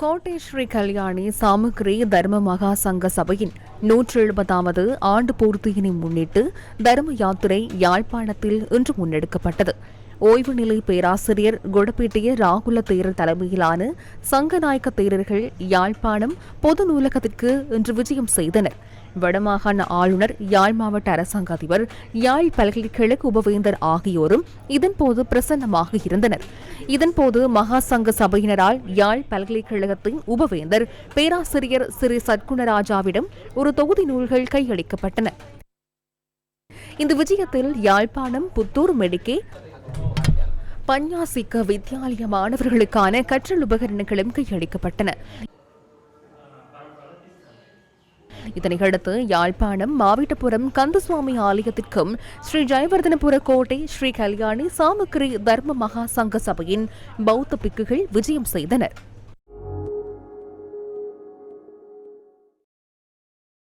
கோட்டை ஸ்ரீ கல்யாணி சாமுகிரி தர்ம மகா சங்க சபையின் நூற்றி எழுபதாவது ஆண்டு பூர்த்தியினை முன்னிட்டு தர்ம யாத்திரை யாழ்ப்பாணத்தில் இன்று முன்னெடுக்கப்பட்டது. ஓய்வு நிலை பேராசிரியர் குடப்பேட்டிய ராகுல தேரர் தலைமையிலான சங்கநாயக்க தேரர்கள் யாழ்ப்பாணம் பொது நூலகத்திற்கு இன்று விஜயம் செய்தனர். வடமாகாண ஆளுநர் யாழ் மாவட்ட அரசாங்க அதிபர் யாழ் பல்கலைக்கழக உபவேந்தர் ஆகியோரும் இதன்போது பிரசன்னமாக இருந்தனர். இதன்போது மகாசங்க சபையினரால் யாழ் பல்கலைக்கழகத்தின் உபவேந்தர் பேராசிரியர் சிறி சத்குணராஜாவிடம் ஒரு தொகுதி நூல்கள் கையளிக்கப்பட்டன. இந்த விஜயத்தில் யாழ்ப்பாணம் புத்தூர் மெடிக்கே பஞ்ஞாசிக்க வித்யாலய மாணவர்களுக்கான கற்றல் உபகரணங்களும் கையளிக்கப்பட்டன. இதனையடுத்து யாழ்ப்பாணம் மாவிட்டபுரம் கந்தசுவாமி ஆலயத்திற்கும் ஸ்ரீ ஜெயவர்தனபுர கோட்டை ஸ்ரீ கல்யாணி சாமக்கிரி தர்ம மகா சங்க சபையின் பௌத்த பிக்குகள் விஜயம் செய்தனர்.